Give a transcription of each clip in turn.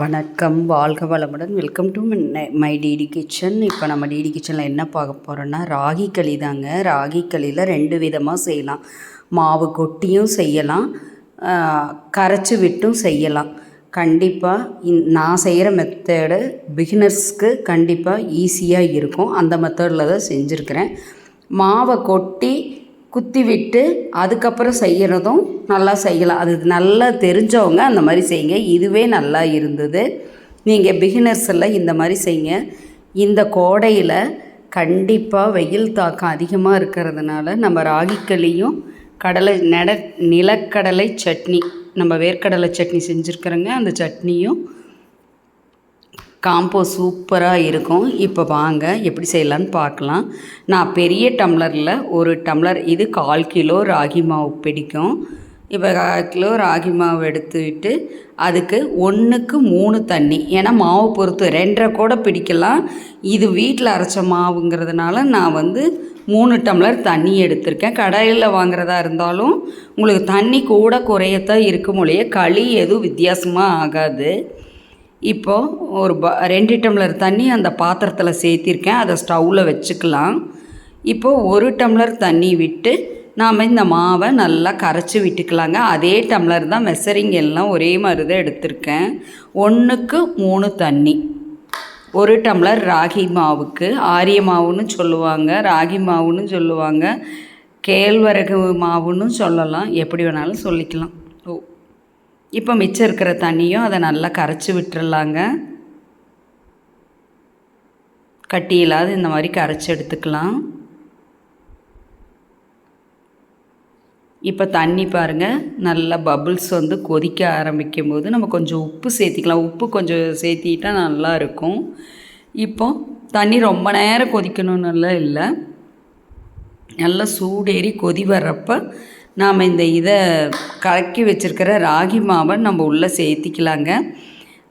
வணக்கம் வாழ்க வளமுடன். Welcome to my DD kitchen இப்போ நம்ம டிடி கிச்சனில் என்ன பார்க்க போகிறோன்னா ராகி களி தாங்க. ராகி களியில் ரெண்டு விதமாக செய்யலாம். மாவு கொட்டியும் செய்யலாம். கரைச்சி விட்டும் செய்யலாம். கண்டிப்பாக இந் நான் செய்கிற மெத்தடு பிகினர்ஸ்க்கு கண்டிப்பாக ஈஸியாக இருக்கும். அந்த மெத்தடில் தான் செஞ்சுருக்கிறேன். மாவை கொட்டி குத்தி விட்டு அதுக்கப்புறம் செய்கிறதும் நல்லா செய்யலாம். அது நல்லா தெரிஞ்சவங்க அந்த மாதிரி செய்யுங்க. இதுவே நல்லா இருந்தது. நீங்கள் பிகினர்ஸ் எல்லாம் இந்த மாதிரி செய்யுங்க. இந்த கோடையில் கண்டிப்பாக வெயில் தாக்கம் அதிகமாக இருக்கிறதுனால நம்ம ராகிக்களியும் கடலை நட நிலக்கடலை சட்னி நம்ம வேர்க்கடலை சட்னி செஞ்சுருக்குறோங்க. அந்த சட்னியும் காம்போ சூப்பராக இருக்கும். இப்போ வாங்க எப்படி செய்யலான்னு பார்க்கலாம். நான் பெரிய டம்ளரில் ஒரு டம்ளர் இது கால் கிலோ ராகி மாவு பிடிக்கும். இப்போ கால் கிலோ ராகி மாவு எடுத்துக்கிட்டு அதுக்கு ஒன்றுக்கு மூணு தண்ணி. ஏன்னா மாவு பொறுத்து ரெண்டரை கூட பிடிக்கலாம். இது வீட்டில் அரைச்ச மாவுங்கிறதுனால நான் வந்து மூணு டம்ளர் தண்ணி எடுத்திருக்கேன். கடையில் வாங்குறதா இருந்தாலும் உங்களுக்கு தண்ணி கூட குறையத்தான் இருக்கும் மொழியே களி எதுவும் வித்தியாசமாக ஆகாது. இப்போது ஒரு ப ரெண்டு டம்ளர் தண்ணி அந்த பாத்திரத்தில் சேர்த்திருக்கேன். அதை ஸ்டவ்வில் வச்சுக்கலாம். இப்போது ஒரு டம்ளர் தண்ணி விட்டு நாம் இந்த மாவை நல்லா கரைச்சி விட்டுக்கலாங்க. அதே டம்ளர் தான் மெசரிங் எல்லாம் ஒரே மாதிரி தான் எடுத்திருக்கேன். ஒன்றுக்கு மூணு தண்ணி. ஒரு டம்ளர் ராகி மாவுக்கு ஆரிய மாவுன்னு சொல்லுவாங்க ராகி மாவுன்னு சொல்லுவாங்க கேழ்வரகு மாவுன்னு சொல்லலாம். எப்படி வேணாலும் சொல்லிக்கலாம். இப்போ மிச்சம் இருக்கிற தண்ணியும் அதை நல்லா கரைச்சி விட்டுறலாங்க. கட்டி இல்லாத இந்த மாதிரி கரைச்சி எடுத்துக்கலாம். இப்போ தண்ணி பாருங்கள் நல்லா பபுள்ஸ் வந்து கொதிக்க ஆரம்பிக்கும் போது நம்ம கொஞ்சம் உப்பு சேர்த்திக்கலாம். உப்பு கொஞ்சம் சேர்த்திட்டா நல்லா இருக்கும். இப்போ தண்ணி ரொம்ப நேரம் கொதிக்கணும்னுலாம் இல்லை. நல்லா சூடேறி கொதி வர்றப்போ நாம் இந்த இதை கலக்கி வச்சுருக்கிற ராகி மாவை நம்ம உள்ளே சேர்த்திக்கலாங்க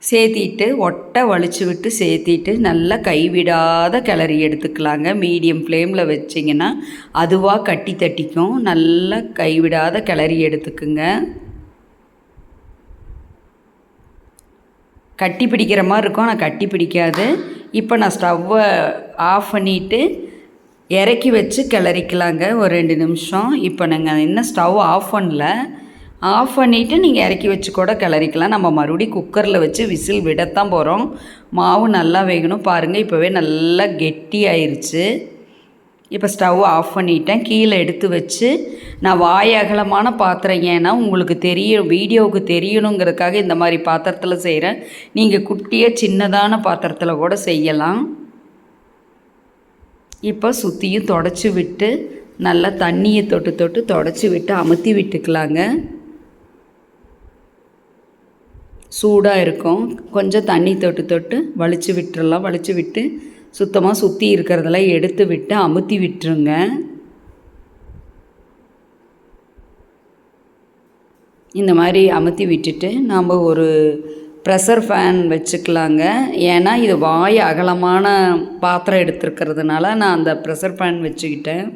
சேர்த்திட்டு ஒட்டை வலிச்சு விட்டு சேர்த்திட்டு நல்லா கைவிடாத கிளறி எடுத்துக்கலாங்க. மீடியம் ஃப்ளேமில் வச்சிங்கன்னா அதுவாக கட்டி தட்டிக்கும். நல்லா கைவிடாத கிளறி எடுத்துக்குங்க. கட்டி பிடிக்கிற மாதிரி இருக்கும் ஆனால் கட்டி பிடிக்காது. இப்போ நான் ஸ்டவ்வை ஆஃப் பண்ணிவிட்டு இறக்கி வச்சு கிளறிக்கலாங்க. ஒரு ரெண்டு நிமிஷம். இப்போ நாங்கள் இன்னும் ஸ்டவ் ஆஃப் பண்ணல. ஆஃப் பண்ணிவிட்டு நீங்கள் இறக்கி வச்சு கூட கிளறிக்கலாம். நம்ம மறுபடியும் குக்கரில் வச்சு விசில் விடத்தான் போகிறோம் மாவு நல்லா வேகணும் பாருங்கள் இப்போவே நல்லா கெட்டி ஆயிடுச்சு இப்போ ஸ்டவ் ஆஃப் பண்ணிட்டேன். கீழே எடுத்து வச்சு நான் வாய் அகலமான பாத்திரம் ஏன்னா உங்களுக்கு தெரியும் வீடியோவுக்கு தெரியணுங்கிறதுக்காக இந்த மாதிரி பாத்திரத்தில் செய்கிறேன் நீங்கள் குட்டியாக சின்னதான பாத்திரத்தில் கூட செய்யலாம். இப்போ சுற்றியும் தொடச்சி விட்டு நல்லா தண்ணியை தொட்டு தொட்டு தொடச்சி விட்டு அமுத்தி விட்டுக்கலாங்க. சூடாக இருக்கும். கொஞ்சம் தண்ணி தொட்டு தொட்டு வலிச்சு விட்டுறலாம். வலிச்சு விட்டு சுத்தமாக சுற்றி இருக்கிறதெல்லாம் எடுத்து விட்டு அமுத்தி விட்டுருங்க. இந்த மாதிரி அமுத்தி விட்டுட்டு நாம் ஒரு ப்ரெஷர் ஃபேன் வச்சுக்கலாங்க. ஏன்னா இது வாய் அகலமான பாத்திரம் எடுத்துருக்கிறதுனால நான் அந்த ப்ரெஷர் ஃபேன் வச்சுக்கிட்டேன்.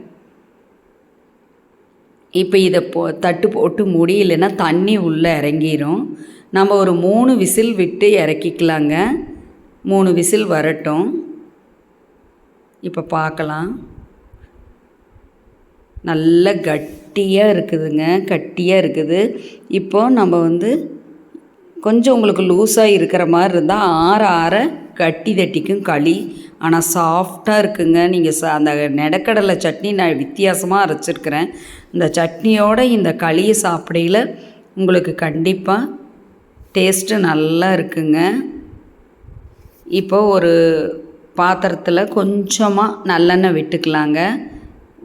இப்போ இதை போ தட்டு போட்டு மூடி இல்லைன்னா தண்ணி உள்ளே இறங்கிரும். நம்ம ஒரு மூணு விசில் விட்டு இறக்கிக்கலாங்க. மூணு விசில் வரட்டும். இப்போ பார்க்கலாம் நல்ல கட்டியாக இருக்குதுங்க. கட்டியாக இருக்குது. இப்போது நம்ம வந்து கொஞ்சம் உங்களுக்கு லூஸாக இருக்கிற மாதிரி இருந்தால் ஆற ஆற கட்டி தட்டிக்கும் களி. ஆனால் சாஃப்டாக இருக்குங்க. நீங்கள் ச அந்த நெடக்கடலை சட்னி நான் வித்தியாசமாக அரைச்சிருக்கிறேன். இந்த சட்னியோட இந்த களியை சாப்பிடையில் உங்களுக்கு கண்டிப்பாக டேஸ்ட்டு நல்லா இருக்குங்க. இப்போ ஒரு பாத்திரத்தில் கொஞ்சமாக நல்லெண்ணெய் விட்டுக்கலாங்க.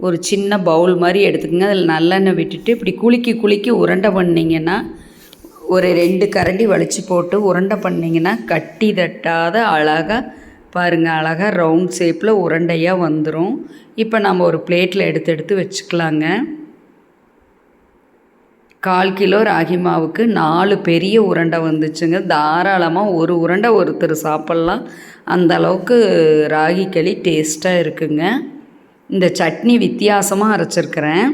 ஒரு சின்ன பவுல் மாதிரி எடுத்துக்கோங்க. அதில் நல்லெண்ணெய் விட்டுட்டு இப்படி குலுக்கி குலுக்கி உருண்டை பண்ணிங்கன்னா ஒரு ரெண்டு கரண்டி வலிச்சு போட்டு உருண்டை பண்ணிங்கன்னா கட்டி தட்டாத அழகாக பாருங்கள் அழகாக ரவுண்ட் ஷேப்பில் உருண்டையாக வந்துடும் இப்போ நம்ம ஒரு பிளேட்டில் எடுத்து எடுத்து வச்சுக்கலாங்க. கால் கிலோ ராகி மாவுக்கு நாலு பெரிய உருண்டை வந்துச்சுங்க. தாராளமாக ஒரு உருண்டை ஒருத்தர் சாப்பிட்லாம். அந்த அளவுக்கு ராகி களி டேஸ்ட்டாக இருக்குங்க. இந்த சட்னி வித்தியாசமாக அரைச்சிருக்கிறேன்.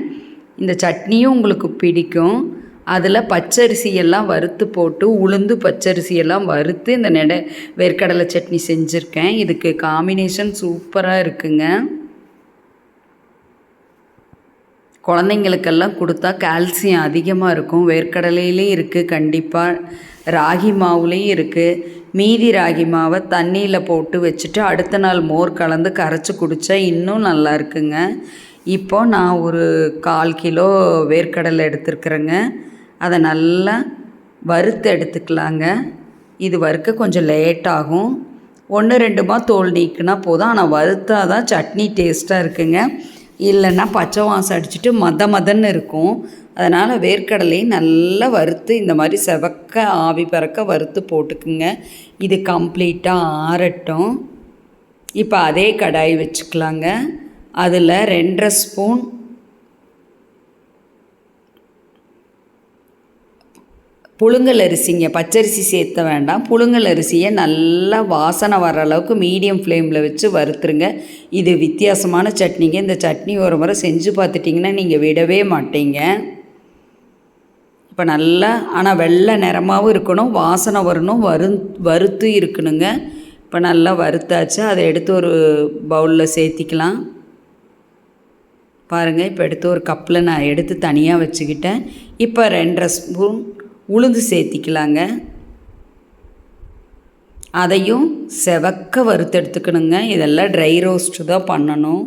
இந்த சட்னியும் உங்களுக்கு பிடிக்கும். அதில் பச்சரிசியெல்லாம் வறுத்து போட்டு உளுந்து பச்சரிசியெல்லாம் வறுத்து இந்த நெடை வேர்க்கடலை சட்னி செஞ்சுருக்கேன். இதுக்கு காம்பினேஷன் சூப்பராக இருக்குங்க. குழந்தைங்களுக்கெல்லாம் கொடுத்தா கால்சியம் அதிகமாக இருக்கும். வேர்க்கடலையிலையும் இருக்குது கண்டிப்பாக ராகி மாவுலேயும் இருக்குது மீதி ராகி மாவை தண்ணியில் போட்டு வச்சுட்டு அடுத்த நாள் மோர் கலந்து கரைச்சி குடித்தா இன்னும் நல்லா இருக்குங்க. இப்போ நான் ஒரு கால் கிலோ வேர்க்கடலை எடுத்துருக்குறேங்க. அதை நல்லா வறுத்து எடுத்துக்கலாங்க. இது வறுக்க கொஞ்சம் லேட் ஆகும். ஒன்று ரெண்டுமா தோல் நீக்குனா போதும். ஆனால் வறுத்தா தான் சட்னி டேஸ்ட்டாக இருக்குங்க. இல்லைன்னா பச்சை வாசம் அடிச்சுட்டு மத மதன்னு இருக்கும். அதனால் வேர்க்கடலையும் நல்லா வறுத்து இந்த மாதிரி செவக்க ஆவி பறக்க வறுத்து போட்டுக்குங்க. இது கம்ப்ளீட்டாக ஆறட்டும். இப்போ அதே கடாய் வச்சுக்கலாங்க. அதில் ரெண்டரை ஸ்பூன் புழுங்கல் அரிசிங்க பச்சரிசி சேர்த்த வேண்டாம். புழுங்கல் அரிசியை நல்லா வாசனை வர அளவுக்கு மீடியம் ஃப்ளேமில் வச்சு வறுத்துருங்க. இது வித்தியாசமான சட்னிங்க. இந்த சட்னி ஒரு முறை செஞ்சு பார்த்துட்டிங்கன்னா நீங்கள் விடவே மாட்டீங்க. இப்போ நல்லா ஆனால் வெள்ளை நிறமாகவும் இருக்கணும் வாசனை வரணும் வரு வறுத்து இருக்கணுங்க. இப்போ நல்லா வறுத்தாச்சு. அதை எடுத்து ஒரு பவுலில் சேர்த்திக்கலாம். பாருங்கள் இப்போ எடுத்து ஒரு கப்பில் நான் எடுத்து தனியாக வச்சுக்கிட்டேன். இப்போ ரெண்டரை ஸ்பூன் உளுந்து சேர்த்திக்கலாங்க. அதையும் செவக்க வறுத்தெடுத்துக்கணுங்க இதெல்லாம் ட்ரை ரோஸ்ட்டு தான் பண்ணணும்.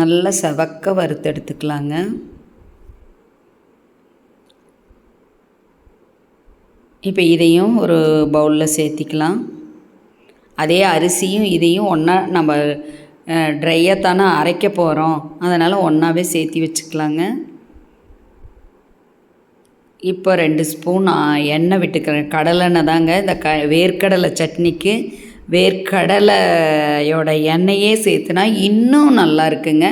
நல்லா செவக்க வறுத்தெடுத்துக்கலாங்க இப்போ இதையும் ஒரு பவுலில் சேர்த்திக்கலாம். அதே அரிசியும் இதையும் ஒன்றா நம்ம ட்ரையாக தானே அரைக்க போகிறோம் அதனால் ஒன்றாவே சேர்த்தி வச்சுக்கலாங்க. இப்போ ரெண்டு ஸ்பூன் எண்ணெய் விட்டுக்கிறேன். கடலெண்ணெய் தாங்க. இந்த க வேர்க்கடலை சட்னிக்கு வேர்க்கடலையோட எண்ணெயே சேர்த்துனா இன்னும் நல்லா இருக்குங்க.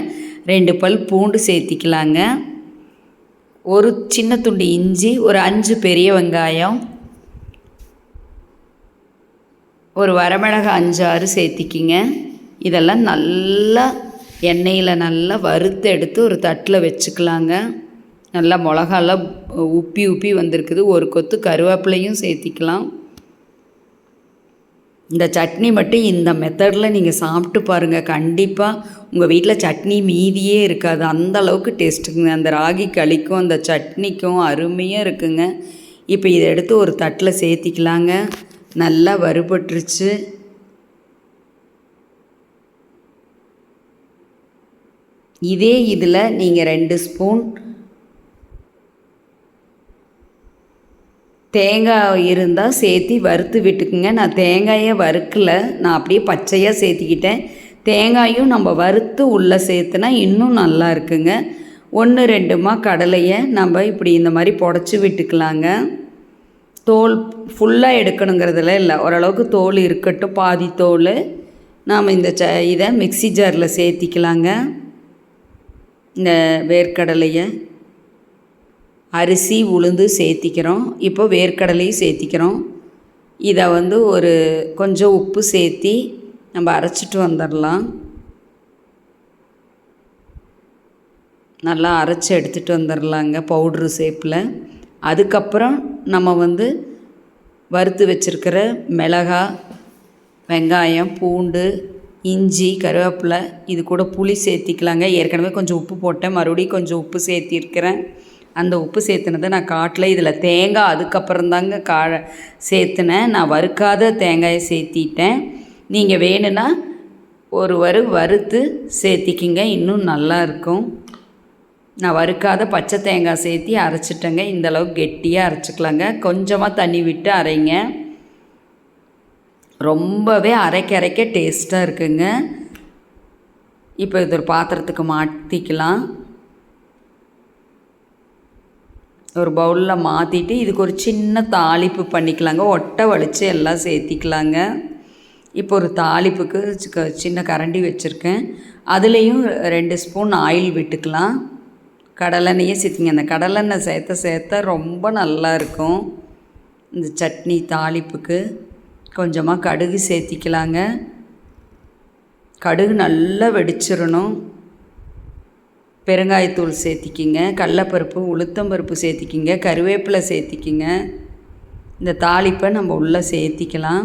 ரெண்டு பல் பூண்டு சேர்த்திக்கலாங்க. ஒரு சின்ன துண்டு இஞ்சி ஒரு அஞ்சு பெரிய வெங்காயம் ஒரு வரமிளகா அஞ்சாறு சேர்த்திக்கிங்க. இதெல்லாம் நல்லா எண்ணெயில் நல்லா வறுத்து எடுத்து ஒரு தட்டில் வச்சுக்கலாங்க. நல்லா மிளகாலாம் உப்பி உப்பி வந்திருக்குது. ஒரு கொத்து கருவேப்பிலையும் சேர்த்திக்கலாம். இந்த சட்னி மட்டும் இந்த மெத்தடில் நீங்கள் சாப்பிட்டு பாருங்கள் கண்டிப்பாக உங்கள் வீட்டில் சட்னி மீதியே இருக்காது. அந்த அளவுக்கு டேஸ்ட்டுங்க அந்த ராகி களிக்கும் அந்த சட்னிக்கும் அருமையாக இருக்குங்க. இப்போ இதை எடுத்து ஒரு தட்டில் சேர்த்திக்கலாங்க. நல்லா வறுபட்டுருச்சு. இதே இதில் நீங்கள் ரெண்டு ஸ்பூன் தேங்காய் இருந்தால் சேர்த்தி வறுத்து விட்டுக்குங்க. நான் தேங்காயை வறுக்கலை. நான் அப்படியே பச்சையாக சேர்த்திக்கிட்டேன். தேங்காயும் நம்ம வறுத்து உள்ளே சேர்த்துனா இன்னும் நல்லா இருக்குங்க. ஒன்று ரெண்டுமா கடலையை நம்ம இப்படி இந்த மாதிரி புடச்சி விட்டுக்கலாங்க. தோல் ஃபுல்லாக எடுக்கணுங்கிறதுல இல்லை. ஓரளவுக்கு தோல் இருக்கட்டும் பாதி தோல். நாம் இந்த ச இதை மிக்சி ஜாரில் சேர்த்திக்கலாங்க. இந்த வேர்க்கடலையை அரிசி உளுந்து சேர்த்திக்கிறோம். இப்போ வேர்க்கடலையும் சேர்த்திக்கிறோம். இதை வந்து ஒரு கொஞ்சம் உப்பு சேர்த்தி நம்ம அரைச்சிட்டு வந்துடலாம் நல்லா அரைச்சி எடுத்துகிட்டு வந்துடலாங்க பவுட்ரு ஷேப்பில் அதுக்கப்புறம் நம்ம வந்து வறுத்து வச்சுருக்கிற மிளகா வெங்காயம் பூண்டு இஞ்சி கருவேப்பிலை இது கூட புளி சேர்த்திக்கலாங்க. ஏற்கனவே கொஞ்சம் உப்பு போட்டேன். மறுபடியும் கொஞ்சம் உப்பு சேர்த்திருக்கிறேன். அந்த உப்பு சேர்த்துனதை நான் காட்டில் இதில் தேங்காய் அதுக்கப்புறம் தாங்க கா சேர்த்துனேன். நான் வறுக்காத தேங்காயை சேர்த்திட்டேன். நீங்கள் வேணும்னா ஒரு வறு வறுத்து சேர்த்திக்கிங்க. இன்னும் நல்லா இருக்கும். நான் வறுக்காத பச்சை தேங்காய் சேர்த்தி அரைச்சிட்டேங்க. இந்தளவுக்கு கெட்டியாக அரைச்சிக்கலாங்க. கொஞ்சமாக தண்ணி விட்டு அரைங்க. ரொம்பவே அரைக்க அரைக்க டேஸ்ட்டாக இருக்குங்க. இப்போ இது ஒரு பாத்திரத்துக்கு மாற்றிக்கலாம் ஒரு பவுலில் மாற்றிட்டு இதுக்கு ஒரு சின்ன தாளிப்பு பண்ணிக்கலாங்க. ஒட்டை வலித்து எல்லாம் சேர்த்திக்கலாங்க. இப்போ ஒரு தாளிப்புக்கு சின்ன கரண்டி வச்சுருக்கேன். அதுலேயும் ரெண்டு ஸ்பூன் ஆயில் விட்டுக்கலாம். கடலெண்ணெயே சேர்த்திங்க. அந்த கடலெண்ணெய் சேர்த்த சேர்த்த ரொம்ப நல்லா இருக்கும் இந்த சட்னி தாளிப்புக்கு கொஞ்சமாக கடுகு சேர்த்திக்கலாங்க. கடுகு நல்லா வெடிச்சிடணும் பெருங்காயத்தூள் சேர்த்திக்கிங்க. கடலப்பருப்பு உளுத்தம்பருப்பு சேர்த்திக்கிங்க. கருவேப்பிலை சேர்த்திக்கிங்க. இந்த தாளிப்பை நம்ம உள்ளே சேர்த்திக்கலாம்.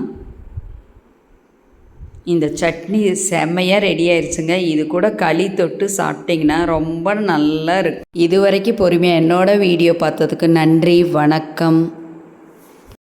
இந்த சட்னி செம்மையாக ரெடி ஆயிடுச்சுங்க இது கூட களி தொட்டு சாப்பிட்டிங்கன்னா ரொம்ப நல்லா இருக்கும். இது வரைக்கும் பொறுமையாக என்னோட வீடியோ பார்த்ததுக்கு நன்றி வணக்கம்.